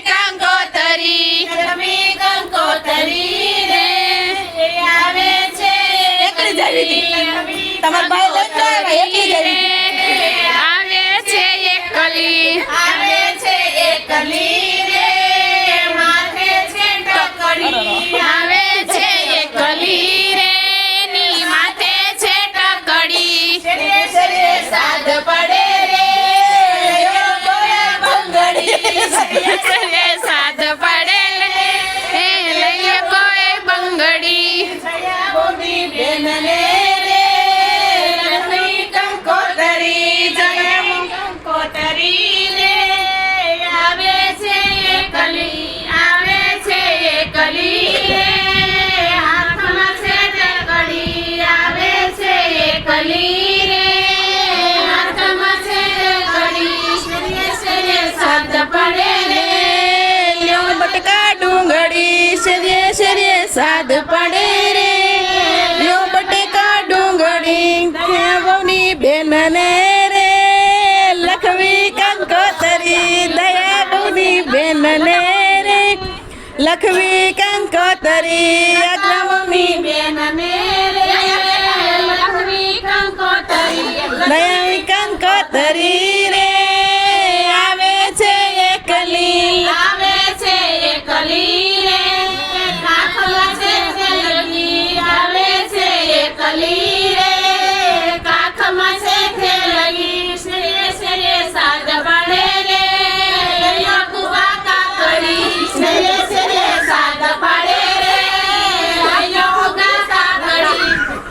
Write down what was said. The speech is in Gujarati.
કંકોતરી લક્ષ્મી કંકોતરી રે આવે છે એકલી જ હતી. તમારા ભાઈ બેનને રે આવે છે કલી આવે છે કલી રે છે ટકડી આવે છે કલી રે હાથમાં છે ટકડી શરીરે શરીરે સાદ પડે રે લ્યો બટકા ડુંગળી શેરીએ સાદ પડે રે બેનને રે, લખવી કંકોતરી દયા બહુની બેનને રે. લખવી કંકોતરી અગ્રમની બેનને રે. લખવી કંકોતરી દયાવી કંકોતરી